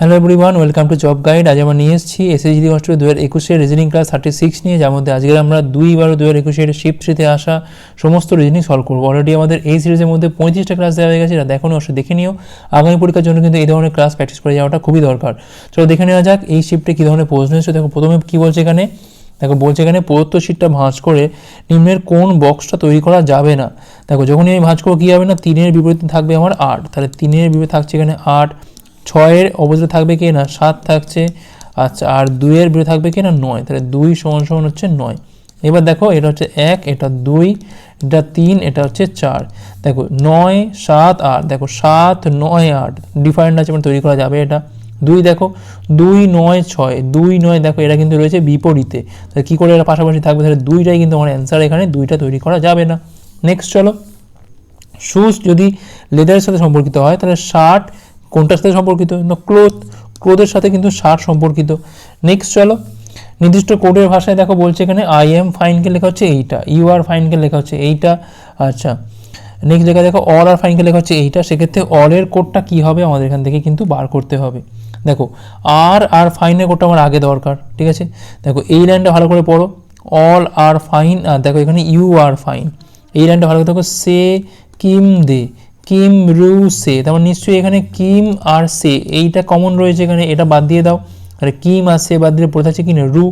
Hello everyone welcome to job guide আজ আমরা নিয়ে এসেছি এসএসজি মাস্টার দু হাজার একুশের রিজনিং ক্লাস থার্টি সিক্স নিয়ে, যার মধ্যে আজকে আমরা দুই বারো দু হাজার একুশের শিফট থ্রিতে আসা সমস্ত রিজনিং সলভ করব। অলরেডি আমাদের এই সিরিজের মধ্যে পঁয়ত্রিশটা ক্লাস দেওয়া হয়ে গেছে, এটা দেখো অবশ্যই দেখে নিও। আগামী পরীক্ষার জন্য কিন্তু এই ধরনের ক্লাস প্র্যাকটিস করে যাওয়াটা খুবই দরকার। চলো দেখে নেওয়া যাক এই শিফটে কী ধরনের প্রশ্ন এসেছে। দেখো, প্রথমে কী বলছে এখানে? দেখো, বলছে এখানে প্রদত্ত শিটটা ভাঁজ করে নিম্নের কোন বক্সটা তৈরি করা যাবে না। দেখো, যখনই আমি ভাঁজ করব, কী হবে না? তিনের বিপরীতে থাকবে আমার আট। তাহলে তিনের বিপরীতে থাকছে এখানে আট। ছয়ের অবস্থা থাকবে কি না? সাত থাকছে আচ্ছা আর দুইয়ের বিপরীতে থাকবে কি না? নয়। তাহলে দুই সমান সমান হচ্ছে নয়। এবার দেখো, এটা হচ্ছে এক, এটা দুই, এটা তিন, এটা হচ্ছে চার। দেখো, নয়, সাত, আট। দেখো, সাত, নয়, আট। ডিফারেন্ট আছে মানে তৈরি করা যাবে এটা। দুই দেখো, দুই, নয়, ছয়। দুই, নয় দেখো, এটা কিন্তু রয়েছে বিপরীতে। তাহলে কী করে এটা পাশাপাশি থাকবে? তাহলে দুইটাই কিন্তু আমার অ্যান্সার এখানে, দুইটা তৈরি করা যাবে না। নেক্সট চলো। শুজ যদি লেদারের সাথে সম্পর্কিত হয়, তাহলে শার্ট কোনটার সাথে সম্পর্কিত? না, ক্লোথ, ক্লোথের সাথে কিন্তু শার্ট সম্পর্কিত। নেক্সট চলো। নির্দিষ্ট কোডের ভাষায় দেখো, বলছে এখানে আই এম ফাইনকে লেখা হচ্ছে এইটা। ইউ আর ফাইনকে লেখা হচ্ছে এইটা। আচ্ছা। নেক্সট জায়গায় দেখো অল আর ফাইনকে লেখা হচ্ছে এইটা। সেক্ষেত্রে অলের কোডটা কী হবে? আমাদের এখান থেকে কিন্তু বার করতে হবে। দেখো আর আর ফাইনের কোডটা আমার আগে দরকার, ঠিক আছে? দেখো, এই লাইনটা ভালো করে পড়ো। অল আর ফাইন আর দেখো এখানে ইউ আর ফাইন এই লাইনটা ভালো করে দেখো, সে, কিম দে। কিম রু সে তারপর মানে নিশ্চয়ই এখানে কিম আর সে, এইটা কমন রয়েছে এখানে, এটা বাদ দিয়ে দাও। তাহলে কিম আর সে বাদ দিলে পড়ে থাকছে কি রু,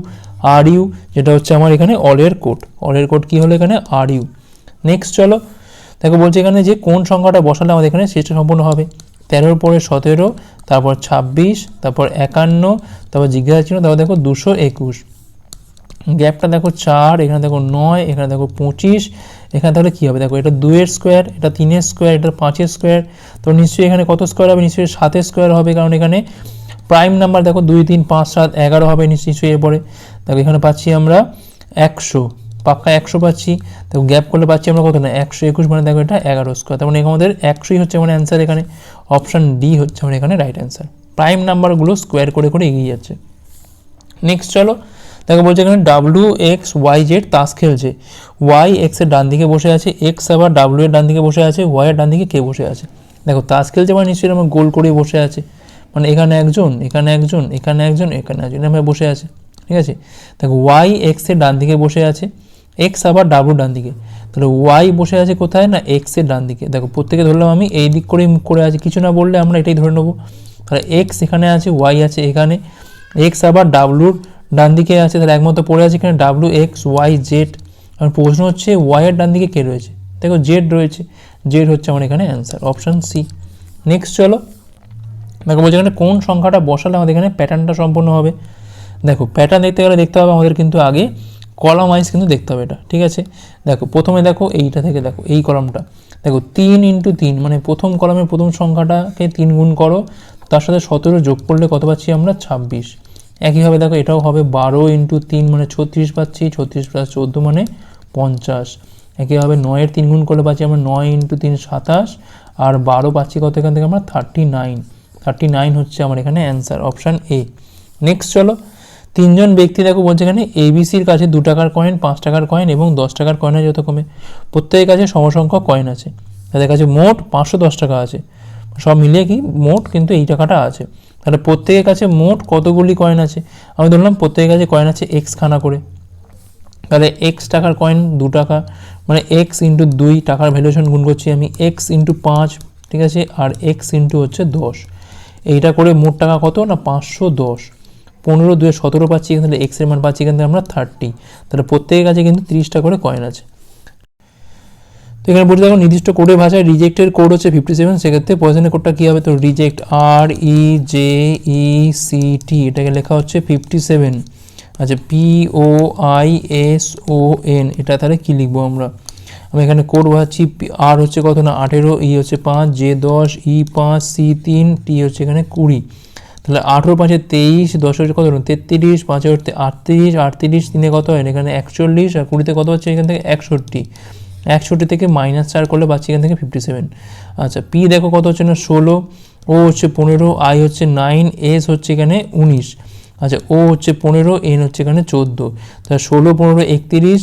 আর ইউ, যেটা হচ্ছে আমার এখানে অলের কোড অলের কোড কী হলো এখানে? Are you. নেক্সট চলো, দেখো বলছে এখানে যে কোন সংখ্যাটা বসালে আমাদের এখানে সেটা সম্পূর্ণ হবে। তেরোর পরে সতেরো, তারপর ছাব্বিশ, তারপর একান্ন, তারপর জিজ্ঞাসা চিহ্ন, তারপর দেখো দুশো একুশ। গ্যাপটা দেখো চার, এখানে দেখো নয়, এখানে দেখো পঁচিশ এখানে তাহলে কী হবে? দেখো, এটা দুয়ের স্কোয়ার এটা তিনের স্কোয়ার এটা পাঁচের স্কোয়ার তো নিশ্চয়ই এখানে কত স্কোয়ার হবে? নিশ্চয়ই সাতের স্কোয়ার হবে, কারণ এখানে প্রাইম নাম্বার দেখো, দুই, তিন, পাঁচ, সাত, এগারো হবে নিশ্চয়ই এরপরে। দেখো, এখানে পাচ্ছি আমরা একশো। পাক্কা একশো পাচ্ছি। দেখো গ্যাপ করলে পাচ্ছি আমরা কত না? একশো একুশ মানে দেখো এটা এগারো স্কোয়ার তার মানে আমাদের একশোই হচ্ছে মানে অ্যান্সার এখানে। অপশান ডি হচ্ছে আমার এখানে রাইট অ্যান্সার প্রাইম নাম্বারগুলো স্কোয়ার করে করে এগিয়ে যাচ্ছে। নেক্সট চলো। দেখো বলছে এখানে ডাব্লু এক্স ওয়াই জেড তাস খেলছে। ওয়াই এক্সের ডান দিকে বসে আছে এক্স আবার ডাব্লু এর ডান দিকে বসে আছে ওয়াই এর ডান দিকে কে বসে আছে? দেখো, তাস খেলছে মানে নিশ্চয়ই আমার গোল করে বসে আছে। মানে এখানে একজন এখানে একজন এখানে একজন এখানে একজন এরকম বসে আছে। ঠিক আছে? দেখো ওয়াই এক্সের ডান দিকে বসে আছে এক্স আবার ডাব্লু ডান দিকে। তাহলে ওয়াই বসে আছে কোথায় না এক্সের ডান দিকে? দেখো, প্রত্যেকে ধরলাম আমি, এই দিক করেই মুখ করে আছে। কিছু না বললে আমরা এটাই ধরে নেব। তাহলে এক্স এখানে আছে ওয়াই আছে এখানে। এক্স আবার ডাব্লুর ডান দিকে আছে, তাহলে একমাত্র পড়ে আছে এখানে ডাব্লু এক্স ওয়াই জেড আর প্রশ্ন হচ্ছে ওয়াই এর ডান দিকে কে রয়েছে? দেখো জেড রয়েছে। জেড হচ্ছে আমার এখানে অ্যান্সার অপশান সি নেক্সট চলো। দেখো, বলছে এখানে কোন সংখ্যাটা বসালে আমাদের এখানে প্যাটার্নটা সম্পূর্ণ হবে? দেখো প্যাটার্ন দেখতে গেলে দেখতে হবে আমাদের কিন্তু আগে কলাম ওয়াইজ কিন্তু দেখতে হবে এটা, ঠিক আছে? দেখো, প্রথমে দেখো এইটা থেকে দেখো, এই কলামটা দেখো, তিন ইন্টু তিন মানে প্রথম কলামের প্রথম সংখ্যাটাকে তিন গুণ করো, তার সাথে সতেরো যোগ করলে কত পাচ্ছি আমরা? ছাব্বিশ। একইভাবে দেখো এটাও হবে বারো ইন্টু তিন মানে ছত্রিশ পাচ্ছি, ছত্রিশ প্লাস চোদ্দ মানে পঞ্চাশ। একইভাবে নয়ের তিন গুণ করলে পাচ্ছি আমরা নয় ইন্টু তিন সাতাশ, আর বারো পাচ্ছি কত এখান থেকে আমরা থার্টি নাইন থার্টি নাইন হচ্ছে আমার এখানে অ্যান্সার অপশান এ নেক্সট চলো, তিনজন ব্যক্তি দেখো বলছে এখানে এবিসির কাছে দু টাকার কয়েন পাঁচ টাকার কয়েন এবং দশ টাকার কয়েন আছে যত কমে। প্রত্যেকের কাছে সমসংখ্যক কয়েন আছে। তাদের কাছে মোট পাঁচশো দশ টাকা আছে। সব মিলিয়ে কি মোট কিন্তু এই টাকাটা আছে। তাহলে প্রত্যেকের কাছে মোট কতগুলি কয়েন আছে? আমি ধরলাম প্রত্যেকের কাছে কয়েন আছে এক্স খানা করে। তাহলে এক্স টাকার কয়েন দু টাকা মানে এক্স ইন্টু দুই টাকার ভ্যালুয়েশন গুণ করছি আমি এক্স ইন্টু পাঁচ, ঠিক আছে? আর এক্স ইন্টু হচ্ছে দশ। এইটা করে মোট টাকা কত? না পাঁচশো দশ। পনেরো, দুয়ে সতেরো পাচ্ছি থেকে এক্সের মান পাচ্ছি এখান থেকে আমরা থার্টি তাহলে প্রত্যেকের কাছে কিন্তু তিরিশটা করে কয়েন আছে। এখানে বলতে দেখো, নির্দিষ্ট কোডের ভাষায় রিজেক্টের কোড হচ্ছে ফিফটি সেভেন সেক্ষেত্রে পয়সনের কোডটা কী হবে? তো reject R E J E C T এটাকে লেখা হচ্ছে ফিফটি সেভেন আচ্ছা P O I S O N এটা তাহলে কী লিখব আমরা? আমি এখানে কোড ভাবছি আর হচ্ছে কত না, আঠেরো ই হচ্ছে পাঁচ জে দশ ই পাঁচ সি তিন টি হচ্ছে এখানে কুড়ি। তাহলে আঠেরো, পাঁচে তেইশ, দশ হচ্ছে কত তেত্রিশ, পাঁচে হচ্ছে আটত্রিশ আটত্রিশ, তিনে কত হয়? এখানে একচল্লিশ, আর কুড়িতে কত হচ্ছে? এখান থেকে একষট্টি। একষট্টি থেকে মাইনাস চার করলে পাচ্ছি এখান থেকে ফিফটি সেভেন আচ্ছা পি দেখো কত হচ্ছে না, ষোলো ও হচ্ছে পনেরো আই হচ্ছে নাইন এস হচ্ছে এখানে উনিশ। আচ্ছা ও হচ্ছে পনেরো এন হচ্ছে এখানে চোদ্দ। তাহলে ষোলো, পনেরো, একত্রিশ,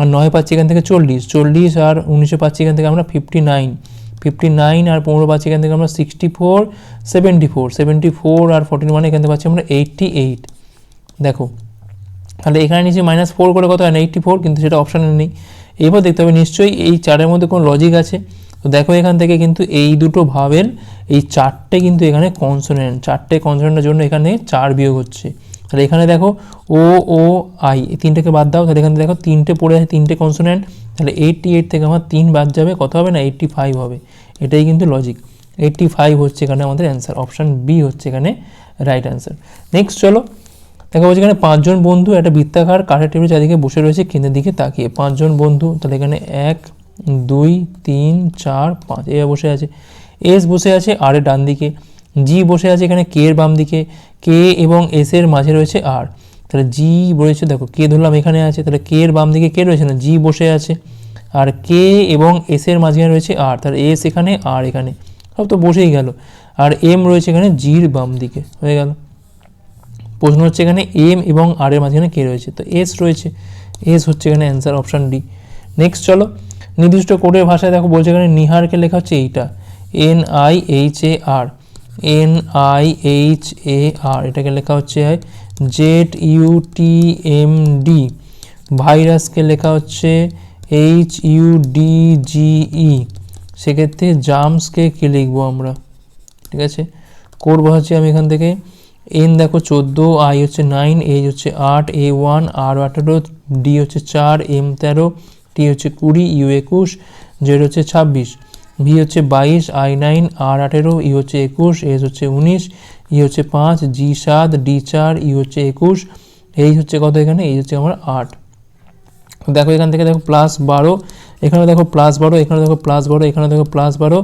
আর নয় পাচ্ছি এখান থেকে চল্লিশ। চল্লিশ আর উনিশে পাচ্ছি এখান থেকে আমরা ফিফটি নাইন ফিফটি নাইন আর পনেরো পাচ্ছি এখান থেকে আমরা sixty four seventy four seventy four আর ফর্টিন মানে এখান থেকে পাচ্ছি আমরা এইটটি এইট দেখো, তাহলে এখানে নিচে মাইনাস ফোর করে কত হয়? এইটটি ফোর কিন্তু সেটা অপশানে নেই। এবার দেখতে হবে নিশ্চয়ই এই চারের মধ্যে কোনো লজিক আছে। তো দেখো এখান থেকে কিন্তু এই দুটো ভাবের এই চারটে কিন্তু এখানে কনসোনেন্ট চারটে কনসোনেন্টের জন্য এখানে চার বিয়োগ হচ্ছে। তাহলে এখানে দেখো ও ও আই এই তিনটেকে বাদ দাও, তাহলে এখানে দেখো তিনটে পড়ে আছে, তিনটে কনসোনেন্ট তাহলে এইটটি এইট থেকে আমার তিন বাদ যাবে, কত হবে না? এইটটি ফাইভ হবে। এটাই কিন্তু লজিক এইটটি ফাইভ হচ্ছে এখানে আমাদের অ্যান্সার অপশান বি হচ্ছে এখানে রাইট অ্যান্সার নেক্সট চলো দেখা যাচ্ছে এখানে পাঁচজন বন্ধু, একটা বৃত্তাকার, কাঠের টেবিল চারিদিকে বসে রয়েছে, কেন্দ্রের দিকে তাকিয়ে। পাঁচজন বন্ধু, তাহলে এখানে এক, দুই, তিন, চার, পাঁচ, এ বসে আছে। এস বসে আছে, আর এর ডান দিকে। জি বসে আছে এখানে কে এর বাম দিকে। কে এবং এস এর মাঝে রয়েছে আর। তাহলে জি রয়েছে দেখো, কে ধরলাম এখানে আছে, তাহলে কে এর বাম দিকে, কে রয়েছে না? জি বসে আছে। আর কে এবং এস এর মাঝখানে রয়েছে আর। তাহলে এস এখানে, আর এখানে। সব তো বসেই গেল। আর এম রয়েছে এখানে জির বাম দিকে। হয়ে গেল। প্রশ্ন হচ্ছে এখানে এম এবং আর এর মাঝখানে কে রয়েছে? তো এস রয়েছে। এস হচ্ছে এখানে অ্যান্সার অপশান ডি নেক্সট চলো। নির্দিষ্ট কোডের ভাষায় দেখো, বলছে এখানে নিহারকে লেখা হচ্ছে এইটা। N I H A R N I H A R এটাকে লেখা হচ্ছে Z U T M D ভাইরাসকে লেখা হচ্ছে H U D G E সেক্ষেত্রে জামসকে কী লিখব আমরা? ঠিক আছে? কোড বসাচ্ছি আমি এখান থেকে। এন দেখো চোদ্দ আই হচ্ছে নাইন এইচ হচ্ছে আট এ ওয়ান আর আঠেরো ডি হচ্ছে চার এম তেরো টি হচ্ছে কুড়ি ইউ একুশ জেড হচ্ছে ছাব্বিশ। ভি হচ্ছে বাইশ আই নাইন আর আঠেরো ই হচ্ছে একুশ এস হচ্ছে উনিশ ই হচ্ছে পাঁচ জি সাত ডি চার ই হচ্ছে একুশ এইচ হচ্ছে কত এখানে? এই হচ্ছে আমার আট। দেখো এখান থেকে দেখো প্লাস বারো, এখানে দেখো প্লাস বারো, এখানে দেখো প্লাস বারো, এখানে দেখো প্লাস বারো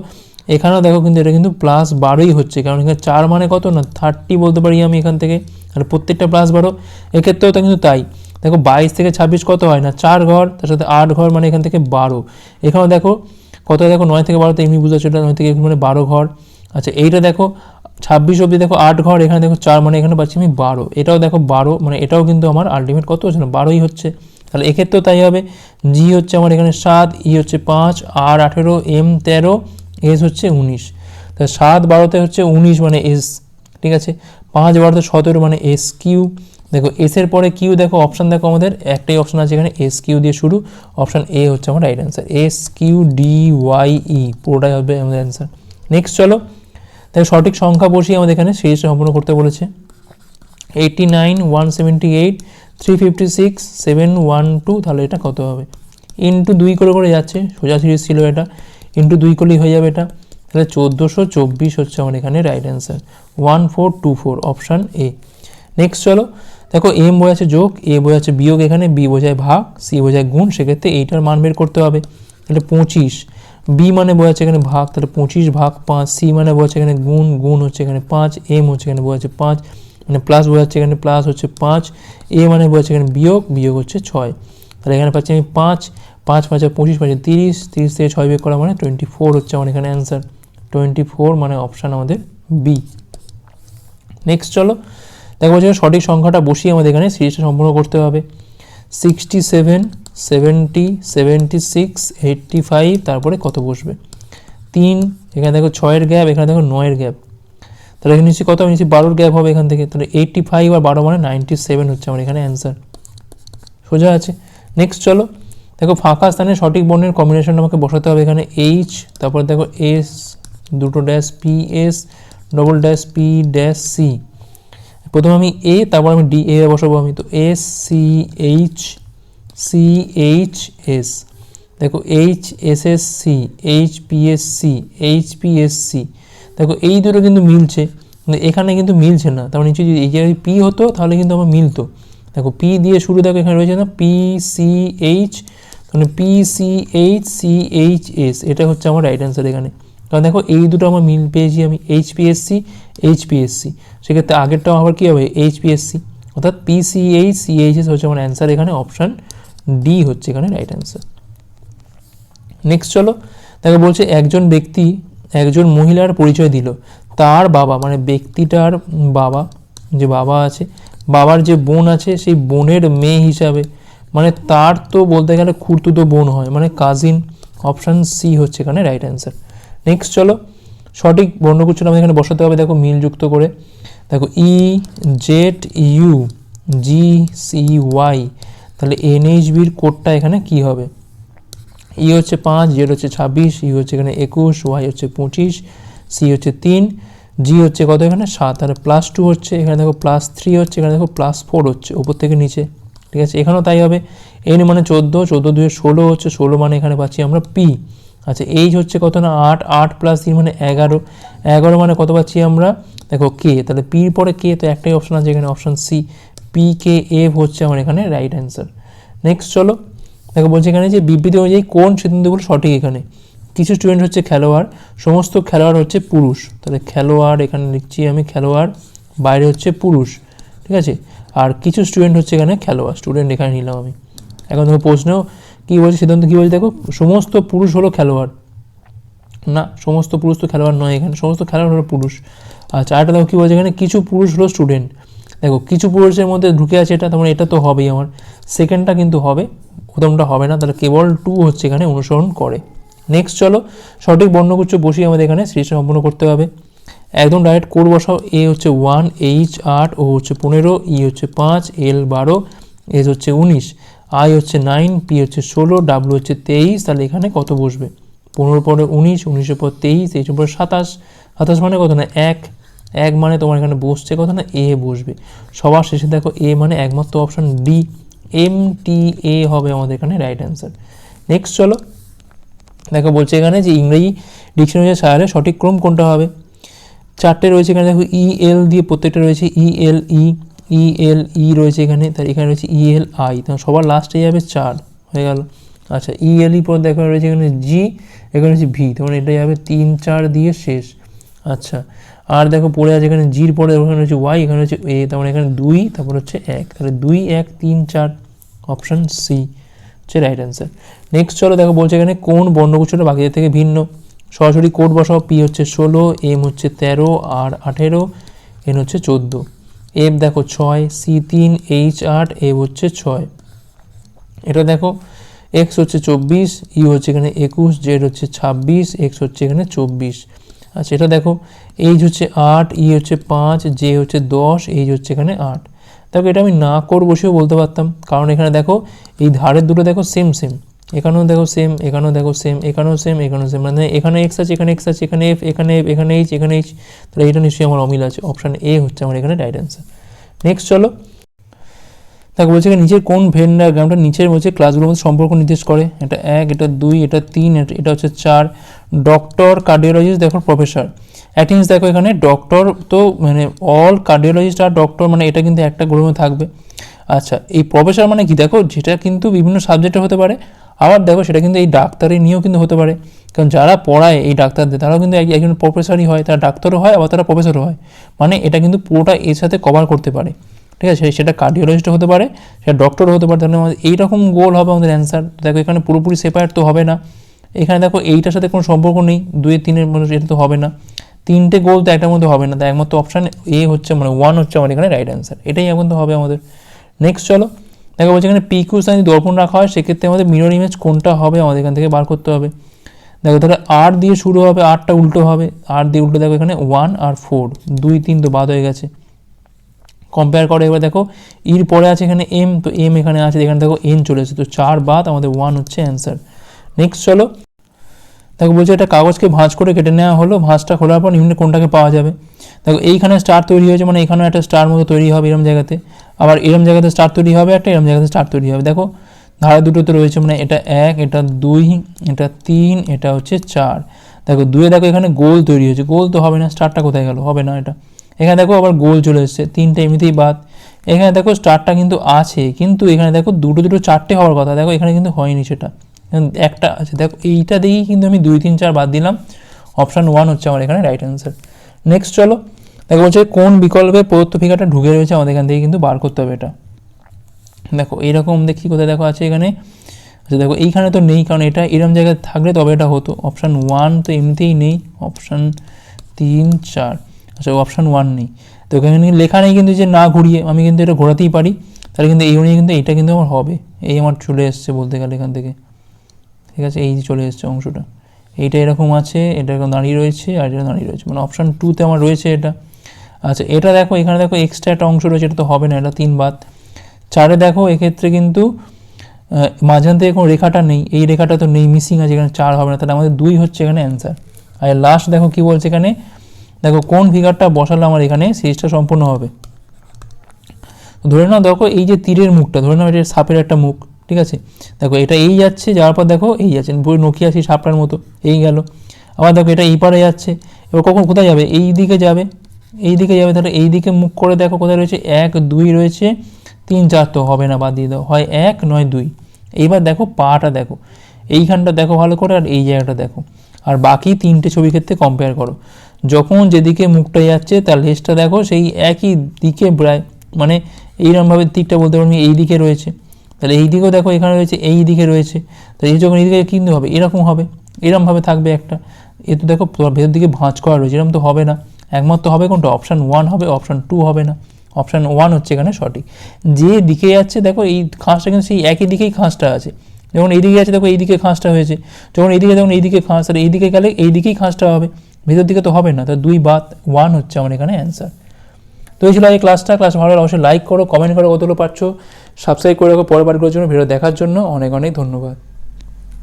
এখানেও দেখো কিন্তু এটা কিন্তু প্লাস বারোই হচ্ছে, কারণ এখানে চার মানে কত না? থার্টি বলতে পারি আমি এখান থেকে, আর প্রত্যেকটা প্লাস বারো। এক্ষেত্রেও তো কিন্তু তাই। দেখো বাইশ থেকে ছাব্বিশ কত হয় না? চার ঘর, তার সাথে আট ঘর মানে এখান থেকে বারো। এখানেও দেখো কত দেখো? নয় থেকে বারোতে এমনি বুঝতে এটা, নয় থেকে মানে বারো ঘর। আচ্ছা এইটা দেখো, ছাব্বিশ অবধি দেখো আট ঘর, এখানে দেখো চার মানে এখানে পাচ্ছি আমি বারো। এটাও দেখো বারো মানে এটাও কিন্তু আমার আলটিমেট কত হচ্ছে না? বারোই হচ্ছে। তাহলে এক্ষেত্রেও তাই হবে। জি হচ্ছে আমার এখানে সাত ই হচ্ছে পাঁচ আর আঠেরো এম তেরো এস হচ্ছে উনিশ। তাহলে সাত বারোতে হচ্ছে উনিশ মানে এস, ঠিক আছে? পাঁচ বারোতে সতেরো মানে এস কিউ। দেখো এসের পরে কিউ দেখো, অপশান দেখো আমাদের, একটাই অপশান আছে এখানে, এস কিউ দিয়ে শুরু। অপশান এ হচ্ছে আমার right answer S Q D Y E, পুরোটাই হবে আমাদের অ্যান্সার নেক্সট চলো দেখো সঠিক সংখ্যা বসিয়ে আমাদের এখানে সিরিজটা সম্পূর্ণ করতে বলেছে। Eighty nine one seventy eight three fifty six seven one two তাহলে এটা কত হবে? ইন্টু দুই করে করে যাচ্ছে, সোজা সিরিজ ছিল এটা। ইন্টু দুই করলেই হয়ে যাবে এটা। তাহলে চোদ্দোশো চব্বিশ হচ্ছে আমার এখানে right answer one four two four option A next চলো, দেখো এম বোঝাচ্ছে যোগ এ বোঝাচ্ছে বিয়োগ এখানে বি বোঝায় ভাগ সি বোঝায় গুণ, সেক্ষেত্রে এইটার মান বের করতে হবে। তাহলে পঁচিশ। বি মানে বোঝাচ্ছে এখানে ভাগ, তাহলে পঁচিশ ভাগ পাঁচ সি মানে বোঝাচ্ছে এখানে গুণ গুণ হচ্ছে এখানে পাঁচ এম হচ্ছে এখানে বোঝাচ্ছে পাঁচ মানে প্লাস বোঝাচ্ছে এখানে প্লাস হচ্ছে পাঁচ এ মানে বোঝাচ্ছে এখানে বিয়োগ বিয়োগ হচ্ছে ছয়। তাহলে এখানে পাচ্ছি আমি পাঁচ পাঁচ পাঁচে পঁচিশ পাঁচে তিরিশ তিরিশ থেকে ছয় বের করা মানে টোয়েন্টি ফোর হচ্ছে আমার এখানে অ্যান্সার টোয়েন্টি ফোর মানে অপশান আমাদের বি নেক্সট চলো, দেখো বলছে সঠিক সংখ্যাটা বসিয়ে আমাদের এখানে সিরিজটা সম্পূর্ণ করতে হবে। Sixty seven seventy seventy six eighty five তারপরে কত বসবে? তিন, এখানে দেখো ছয়ের গ্যাপ এখানে দেখো নয়ের গ্যাপ তাহলে এখানে নিশ্চয়ই কত নিশ্চয়ই বারোর গ্যাপ হবে এখান থেকে। তাহলে এইটটি ফাইভ আর বারো মানে নাইনটি সেভেন হচ্ছে আমার এখানে অ্যান্সার সোজা আছে। নেক্সট চলো দেখো ফাঁকা স্থানে সঠিক বর্ণের কম্বিনেশন আমাকে বসাতে হবে এখানে এইচ তারপর দেখো এস দুটো dash P S double dash P dash C প্রথমে আমি এ তারপর আমি ডি এ বসাবো আমি। তো S C H C H S দেখো H S S C H P S C H P S C দেখো এই দুটো কিন্তু মিলছে। এখানে কিন্তু মিলছে না। তার নিচে যদি এই জায়গায় পি হতো, তাহলে কিন্তু আমার মিলতো। দেখো পি দিয়ে শুরু দেখো এখানে রয়েছে না? পি সি এইচ মানে P C H C H S এটা হচ্ছে আমার রাইট অ্যান্সার এখানে। কারণ দেখো এই দুটো আমার মিল পেয়েছি আমি H P S C H P S C সেক্ষেত্রে আগেরটাও আবার কী হবে? এইচ পি এস সি অর্থাৎ P C H C H S হচ্ছে আমার অ্যান্সার এখানে অপশান ডি হচ্ছে এখানে রাইট অ্যান্সার নেক্সট চলো, দেখো বলছে একজন ব্যক্তি একজন মহিলার পরিচয় দিল। তার বাবা মানে ব্যক্তিটার বাবা, যে বাবা আছে বাবার যে বোন আছে, সেই বোনের মেয়ে হিসাবে। মানে তার তো বলতে গেলে খুঁড়তুতো বোন হয়। মানে কাজিন অপশান সি হচ্ছে এখানে রাইট অ্যান্সার নেক্সট চলো, সঠিক বর্ণগুচ্ছটা আমাদের এখানে বসাতে হবে। দেখো মিল যুক্ত করে। দেখো E Z U G C Y তাহলে এনএইচবির কোডটা এখানে কি হবে? ই হচ্ছে পাঁচ জেড হচ্ছে ছাব্বিশ ই হচ্ছে এখানে একুশ ওয়াই হচ্ছে পঁচিশ সি হচ্ছে তিন। জি হচ্ছে কত এখানে? সাত। আর প্লাস টু হচ্ছে, এখানে দেখো প্লাস থ্রি হচ্ছে, এখানে দেখো প্লাস ফোর হচ্ছে, উপর থেকে নিচে। ঠিক আছে? এখানেও তাই হবে। এন মানে চোদ্দ চোদ্দ দুয়ে ষোলো হচ্ছে, ষোলো মানে এখানে পাচ্ছি আমরা পি আচ্ছা এইচ হচ্ছে কত না? আট আট প্লাস তিন মানে এগারো। এগারো মানে কত পাচ্ছি আমরা? দেখো কে তাহলে পির পরে কে তো একটাই অপশন আছে এখানে option C P K F হচ্ছে আমার এখানে রাইট অ্যান্সার নেক্সট চলো। দেখো বলছে এখানে যে বিবৃতি অনুযায়ী কোন সিদ্ধান্তগুলো সঠিক এখানে? কিছু স্টুডেন্ট হচ্ছে খেলোয়াড়, সমস্ত খেলোয়াড় হচ্ছে পুরুষ। তাহলে খেলোয়াড়, এখানে লিখছি আমি খেলোয়াড়, বাইরে হচ্ছে পুরুষ, ঠিক আছে? আর কিছু স্টুডেন্ট হচ্ছে এখানে খেলোয়াড় স্টুডেন্ট এখানে নিলাম আমি। এখন দেখো প্রশ্নেও কী বলছে, সিদ্ধান্ত কী বলছে, দেখো, সমস্ত পুরুষ হলো খেলোয়াড়। না, সমস্ত পুরুষ তো খেলোয়াড় নয় এখানে, সমস্ত খেলোয়াড় হলো পুরুষ। আচ্ছা আরেকটা দেখো কী বলছে এখানে, কিছু পুরুষ হলো স্টুডেন্ট দেখো, কিছু পুরুষের মধ্যে ঢুকে আছে এটা তোমার এটা তো হবেই আমার। সেকেন্ডটা কিন্তু হবে, প্রথমটা হবে না, তাহলে কেবল টু হচ্ছে এখানে অনুসরণ করে। নেক্সট চলো, সঠিক বর্ণগুচ্ছ বসিয়ে আমাদের এখানে সৃষ্টি সম্পূর্ণ করতে হবে। একদম ডাইরেক্ট কোড বসাও এ হচ্ছে ওয়ান এইচ আট ও হচ্ছে পনেরো ই হচ্ছে পাঁচ এল বারো এস হচ্ছে উনিশ আই হচ্ছে নাইন পি হচ্ছে ষোলো ডাব্লু হচ্ছে তেইশ, তাহলে এখানে কত বসবে? পনেরো পরে উনিশ, উনিশের পর তেইশ, তেইশের পর সাতাশ সাতাশ মানে কত না, এক এক মানে তোমার এখানে বসছে কত না এ বসবে। সবার শেষে দেখো এ মানে একমাত্র option D M T A হবে আমাদের এখানে রাইট অ্যান্সার নেক্সট চলো দেখো, বলছে এখানে যে ইংরেজি ডিকশনারির সাহায্যে সঠিক ক্রম কোনটা হবে? চারটে রয়েছে এখানে, দেখো ই এল দিয়ে প্রত্যেকটা রয়েছে ই এল ই ই এল ই রয়েছে এখানে, তার এখানে রয়েছে ই এল আই তো সবার লাস্টে যাবে চার, হয়ে গেল। আচ্ছা ই এল ই পর দেখো রয়েছে এখানে জি এখানে রয়েছে ভি তখন এটা যাবে তিন, চার দিয়ে শেষ। আচ্ছা আর দেখো, পড়ে আছে এখানে জির পরে ওখানে হচ্ছে ওয়াই এখানে হচ্ছে এ তারপরে এখানে দুই, তারপর হচ্ছে এক, তাহলে দুই, এক, তিন, চার অপশান সি হচ্ছে রাইট অ্যান্সার নেক্সট চলো দেখো বলছে এখানে কোন বর্ণগুচ্ছটা বাকিদের থেকে ভিন্ন। সরাসরি কোড বসাও পি হচ্ছে ষোলো এম হচ্ছে তেরো আর আঠেরো এন হচ্ছে চোদ্দ। এফ দেখো ছয় সি তিন এইচ আট এফ হচ্ছে ছয়। এটা দেখো এক্স হচ্ছে চব্বিশ ইউ হচ্ছে এখানে একুশ জেড হচ্ছে ছাব্বিশ এক্স হচ্ছে এখানে চব্বিশ। আচ্ছা এটা দেখো এইচ হচ্ছে আট ই হচ্ছে পাঁচ জে হচ্ছে দশ এইচ হচ্ছে এখানে আট। দেখো, এটা আমি না কর বসেও বলতে পারতাম, কারণ এখানে দেখো, এই ধারের দুটো দেখো সেম সেম এখানেও দেখো সেম এখানেও দেখো সেম এখানেও সেম এখানেও সেম মানে এখানে এক্স আছে, এখানে এক্স আছে, এখানে এফ এখানে এফ এখানে এইচ এখানে এইচ তাহলে এটা নিশ্চয়ই আমার অমিল আছে। অপশান এ হচ্ছে আমার এখানে রাইট অ্যান্সার নেক্সট চলো। দেখো, বলছে নিচের কোন ভেন ডায়াগ্রামটা নিচের বলছে ক্লাসগুলোর মধ্যে সম্পর্ক নির্দেশ করে? এটা এক, এটা দুই, এটা তিন, এটা- হচ্ছে চার। ডক্টর কার্ডিওলজিস্ট দেখো প্রফেসর অ্যাটিংস দেখো এখানে ডক্টর তো মানে অল কার্ডিওলজিস্ট আর ডক্টর মানে এটা কিন্তু একটা গ্রুপে থাকবে। আচ্ছা এই প্রফেসর মানে কি? দেখো, যেটা কিন্তু বিভিন্ন সাবজেক্টে হতে পারে। আবার দেখো সেটা কিন্তু এই ডাক্তারি নিয়েও কিন্তু হতে পারে। কারণ যারা পড়ায় এই ডাক্তারদের তারাও কিন্তু এক- একজন প্রফেসরই হয়, তারা ডাক্তারও হয়, আবার তারা প্রফেসরও হয়। মানে এটা কিন্তু পুরোটা এর সাথে কভার করতে পারে। ঠিক আছে? সেটা কার্ডিওলজিস্ট হতে পারে, সেটা ডক্টর হতে পারে। তাহলে এইরকম গোল হবে আমাদের অ্যান্সার দেখো এখানে পুরোপুরি সেপারেট তো হবে না। এখানে দেখো এইটার সাথে কোনো সম্পর্ক নেই। দুই তিনের মধ্যে এটা তো হবে না। তিনটে গোল তো একটার মধ্যে হবে না। তাই একমাত্র অপশান এ হচ্ছে মানে ওয়ান হচ্ছে আমার এখানে রাইট অ্যান্সার এটাই এখন তো হবে আমাদের। নেক্সট চলো। দেখো বলছে এখানে পিকিউ সাইন দর্পণ রাখা হয়, সেক্ষেত্রে আমাদের মিরর ইমেজ কোনটা হবে আমাদের এখান থেকে বার করতে হবে। দেখো তাহলে আর দিয়ে শুরু হবে আরটা উল্টো হবে। আর দিয়ে উল্টো দেখো এখানে ওয়ান আর ফোর দুই, তিন তো বাদ হয়ে গেছে। কম্পেয়ার করে, এবার দেখো ইর পরে আছে এখানে এম তো এম এখানে আছে, এখানে দেখো এন চলে এসেছে, তো চার বাদ আমাদের ওয়ান হচ্ছে অ্যান্সার নেক্সট চলো দেখো বলছে এটা কাগজকে ভাঁজ করে কেটে নেওয়া হলো, ভাঁজটা খোলার পর নিম্নে কোনটাকে পাওয়া যাবে। দেখো এইখানে স্টার তৈরি হয়েছে মানে এখানেও একটা স্টার মতো তৈরি হবে এরম জায়গাতে। আবার এরম জায়গাতে স্টার তৈরি হবে, একটা এরম জায়গাতে স্টার তৈরি হবে। দেখো, ধারে দুটোতে রয়েছে মানে এটা এক, এটা দুই, এটা তিন, এটা হচ্ছে চার। দেখো, দুয়ে দেখো এখানে গোল তৈরি হয়েছে। গোল তো হবে না স্টারটা কোথায় গেল? হবে না এটা। এখানে দেখো আবার গোল চলে এসেছে, তিনটা এমনিতেই বাদ। এখানে দেখো স্টারটা কিন্তু আছে, কিন্তু এখানে দেখো দুটো দুটো, চারটে হওয়ার কথা। দেখো এখানে কিন্তু হয়নি সেটা। একটা আছে। দেখো, এইটা দিয়েই কিন্তু আমি দুই, তিন, চার বাদ দিলাম। অপশান ওয়ান হচ্ছে আমার এখানে রাইট অ্যান্সার নেক্সট চলো। দেখো, বলছে কোন বিকল্পে প্রদত্ত ফিগারটা ঢুকে রয়েছে, আমাদের এখান থেকে কিন্তু বার করতে হবে এটা। দেখো, এইরকম দেখি কোথায় দেখো আছে এখানে। আচ্ছা দেখো, এইখানে তো নেই, কারণ এটা এরম জায়গায় থাকলে তবে এটা হতো। অপশান ওয়ান তো এমনিতেই নেই। অপশান তিন, চার। আচ্ছা অপশান ওয়ান নেই। তো এখানে লেখা নেই কিন্তু যে না ঘুরিয়ে, আমি কিন্তু এটা ঘোরাতেই পারি। তাহলে কিন্তু এই অনুযায়ী কিন্তু এইটা কিন্তু আমার হবে। এই আমার চলে এসছে বলতে গেলে এখান থেকে। ঠিক আছে? এই যে চলে এসছে অংশটা। এইটা এরকম আছে, এটা এরকম দাঁড়িয়ে রয়েছে আর এটা দাঁড়িয়ে রয়েছে। মানে অপশান টুতে আমার রয়েছে এটা। আচ্ছা এটা দেখো, এখানে দেখো এক্সট্রা একটা অংশ রয়েছে, এটা তো হবে না, এটা তিন বাদ। চারে দেখো, এক্ষেত্রে কিন্তু মাঝখান থেকে কোনো রেখাটা নেই। এই রেখাটা তো নেই মিসিং আছে, এখানে চার হবে না। তাহলে আমাদের দুই হচ্ছে এখানে অ্যান্সার আর লাস্ট দেখো কি বলছে এখানে? দেখো, কোন ফিগারটা বসালে আমার এখানে সিরিজটা সম্পূর্ণ হবে? ধরে নাও দেখো, এই যে তীরের মুখটা, ধরে নাও, এটা সাপের একটা মুখ। ঠিক আছে? দেখো, এটা এই যাচ্ছে, যাওয়ার পর দেখো, এই যাচ্ছে, পুরো নোকিয়া সেই সাপটার মতো, এই গেল। আবার দেখো, এটা এই পারে যাচ্ছে। এবার কখন, কোথায় যাবে? এই দিকে যাবে। এই দিকে যাবে, তাহলে এই দিকে মুখ করে দেখো, কোথায় রয়েছে? এক, দুই রয়েছে। তিন, চার তো হবে না, বাদ দিয়ে দাও। হয় এক, নয়, দুই। এইবার দেখো, পাটা দেখো। এইখানটা দেখো ভালো করে, আর এই জায়গাটা দেখো। আর বাকি তিনটে ছবি ক্ষেত্রে কম্পেয়ার করো। যখন যেদিকে মুখটা যাচ্ছে, তার লেজটা দেখো, সেই একই দিকে প্রায় মানে এইরকমভাবে দিকটা বলতে পারবি এই দিকে রয়েছে। তাহলে এই দিকেও দেখো এখানে রয়েছে, এই দিকে রয়েছে। তাহলে এই যখন এই দিকে কিন্তু হবে? এরকম হবে। এরকমভাবে থাকবে একটা। এ তো দেখো ভেতর দিকে ভাঁজ করা রয়েছে এরকম তো হবে না। একমাত্র হবে কোনটা? অপশান ওয়ান হবে অপশান টু হবে না। অপশান ওয়ান হচ্ছে এখানে সঠিক। যে দিকে যাচ্ছে, দেখো এই খাঁজটা কিন্তু সেই একই দিকেই খাঁজটা আছে। যখন এইদিকে যাচ্ছে, দেখো এইদিকে খাঁজটা হয়েছে। যখন এইদিকে তখন এইদিকে খাঁজ, তাহলে এইদিকে গেলে এই দিকেই খাঁজটা হবে। ভেতর দিকে তো হবে না। তাহলে দুই বাদ ওয়ান হচ্ছে আমার এখানে অ্যান্সার তো এই ছিল এই ক্লাসটা ক্লাস ভালো অবশ্যই লাইক করো কমেন্ট করো, কতগুলো পাচ্ছ সাবস্ক্রাইব করে রাখো। পরের বারগুলোর জন্য ভিডিও দেখার জন্য অনেক অনেক ধন্যবাদ।